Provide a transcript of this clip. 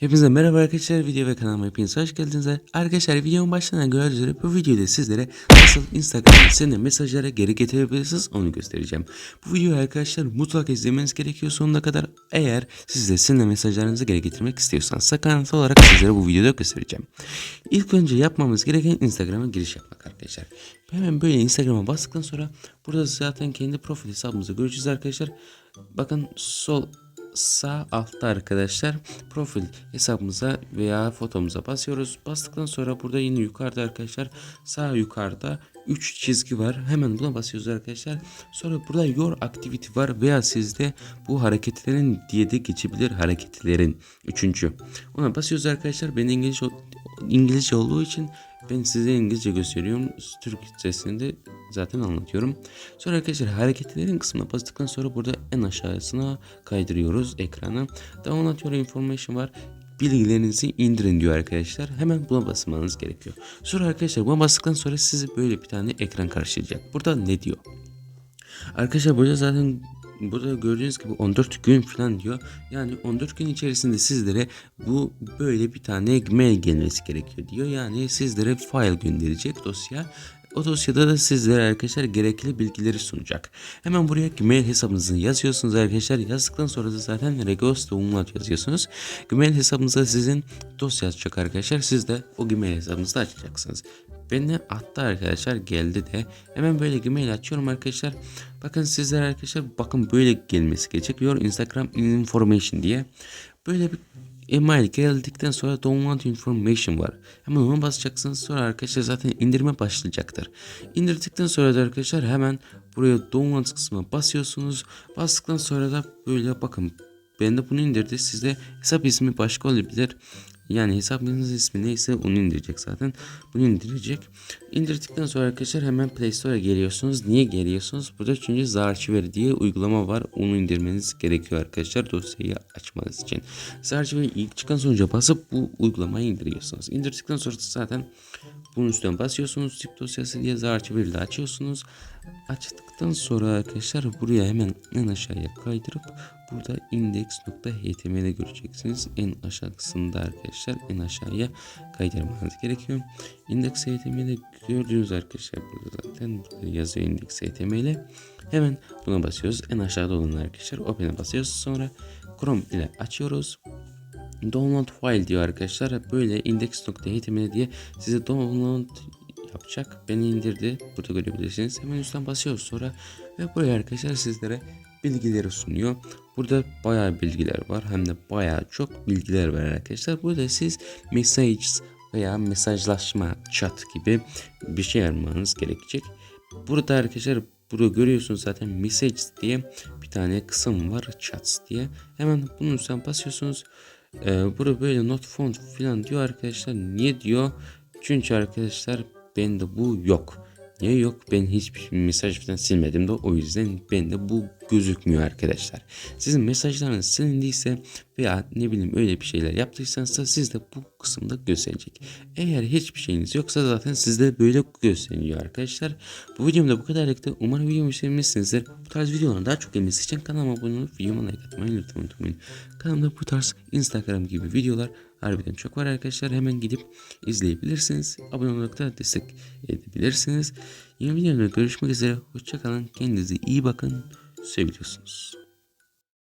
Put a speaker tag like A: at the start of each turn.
A: Hepinize merhaba arkadaşlar video ve kanalıma hepiniz hoş geldiniz. Arkadaşlar videonun başlarına gördüğünüz üzere bu videoda sizlere nasıl Instagram sene mesajlara geri getirebilirsiniz onu göstereceğim. Bu videoyu arkadaşlar mutlaka izlemeniz gerekiyor sonuna kadar. Eğer siz de sene mesajlarınızı geri getirmek istiyorsanız sakıntı olarak sizlere bu videoda göstereceğim. İlk önce yapmamız gereken Instagram'a giriş yapmak arkadaşlar. Hemen böyle Instagram'a bastıktan sonra burada zaten kendi profil hesabımızı göreceğiz arkadaşlar. Bakın sol sağ altta arkadaşlar profil hesabımıza veya fotomuza basıyoruz. Bastıktan sonra burada yine yukarıda arkadaşlar sağ yukarıda 3 çizgi var. Hemen buna basıyoruz arkadaşlar. Sonra burada your activity var veya sizde bu hareketlerin diye de geçebilir hareketlerin. Üçüncü. Ona basıyoruz arkadaşlar. Ben İngilizce, İngilizce olduğu için ben size İngilizce gösteriyorum. Türkçesini de zaten anlatıyorum. Sonra arkadaşlar hareketlerin kısmına bastıktan sonra burada en aşağısına kaydırıyoruz ekranı. Download your information var. Bilgilerinizi indirin diyor arkadaşlar. Hemen buna basmanız gerekiyor. Sonra arkadaşlar buna bastıktan sonra sizi böyle bir tane ekran karşılayacak. Burada ne diyor? Arkadaşlar burada zaten burada gördüğünüz gibi 14 gün falan diyor. Yani 14 gün içerisinde sizlere bu böyle bir tane mail gelmesi gerekiyor diyor. Yani sizlere file gönderecek dosya. O dosyada da sizlere arkadaşlar gerekli bilgileri sunacak. Hemen buraya Gmail hesabınızı yazıyorsunuz arkadaşlar. Yazdıktan sonra da zaten Regos Download yazıyorsunuz. Gmail hesabınıza sizin dosya açacak arkadaşlar. Siz de o Gmail hesabınızı açacaksınız. Beni attı arkadaşlar geldi de. Hemen böyle Gmail açıyorum arkadaşlar. Bakın sizler arkadaşlar bakın böyle gelmesi gelecek. Your Instagram information diye. Böyle bir email geldikten sonra download information var. Hemen ona basacaksınız. Sonra arkadaşlar zaten indirme başlayacaktır. İndirdikten sonra da arkadaşlar hemen buraya download kısmına basıyorsunuz. Bastıktan sonra da böyle bakın ben de bunu indirdi. Sizde hesap ismi başka olabilir. Yani hesabınızın ismi neyse onu indirecek zaten. Bunu indirecek. İndirdikten sonra arkadaşlar hemen Play Store'a geliyorsunuz. Niye geliyorsunuz? Burada çünkü Zarchiver diye uygulama var. Onu indirmeniz gerekiyor arkadaşlar dosyayı açmanız için. Zarchiver ilk çıkan sonuca basıp bu uygulamayı indiriyorsunuz. İndirdikten sonra zaten bunun üstüne basıyorsunuz. Zip dosyası diye Zarchiver'i açıyorsunuz. Açtıktan sonra arkadaşlar buraya hemen en aşağıya kaydırıp burada index.html'i göreceksiniz. En aşağısında arkadaşlar en aşağıya kaydırmanız gerekiyor. Index.html'i gördüğünüz arkadaşlar burada zaten burada yazıyor index.html'i. Hemen buna basıyoruz. En aşağıda olan arkadaşlar open'e basıyoruz. Sonra Chrome ile açıyoruz. Download file diyor arkadaşlar. Böyle index.html diye size download yapacak. Beni indirdi. Burada görebilirsiniz. Hemen üstten basıyoruz sonra ve buraya arkadaşlar sizlere bilgileri sunuyor. Burada bayağı bilgiler var. Hem de bayağı çok bilgiler var arkadaşlar. Burada siz messages veya mesajlaşma chat gibi bir şey aramanız gerekecek. Burada arkadaşlar burada görüyorsunuz zaten messages diye bir tane kısım var chats diye. Hemen bunun üstüne basıyorsunuz. Ee, burada böyle not found falan diyor arkadaşlar. Niye diyor? Çünkü arkadaşlar bende bu yok. Niye yok? Ben hiçbir mesaj falan silmedim de o yüzden bende bu gözükmüyor arkadaşlar. Sizin mesajlarınız silindiyse veya ne bileyim öyle bir şeyler yaptıysanız da sizde bu kısımda gösterecek. Eğer hiçbir şeyiniz yoksa zaten sizde böyle gösteriyor arkadaşlar. Bu videomda bu kadarlıktı. Umarım videomu sevmişsinizdir. Bu tarz videoların daha çok gelmesi için kanalıma abone olup videoma like atmayı lütfen unutmayın. Kanalımda bu tarz Instagram gibi videolar harbiden çok var arkadaşlar. Hemen gidip izleyebilirsiniz. Abone olarak da destek edebilirsiniz. Yeni videoda görüşmek üzere. Hoşçakalın. Kendinize iyi bakın. Seviyorsunuz.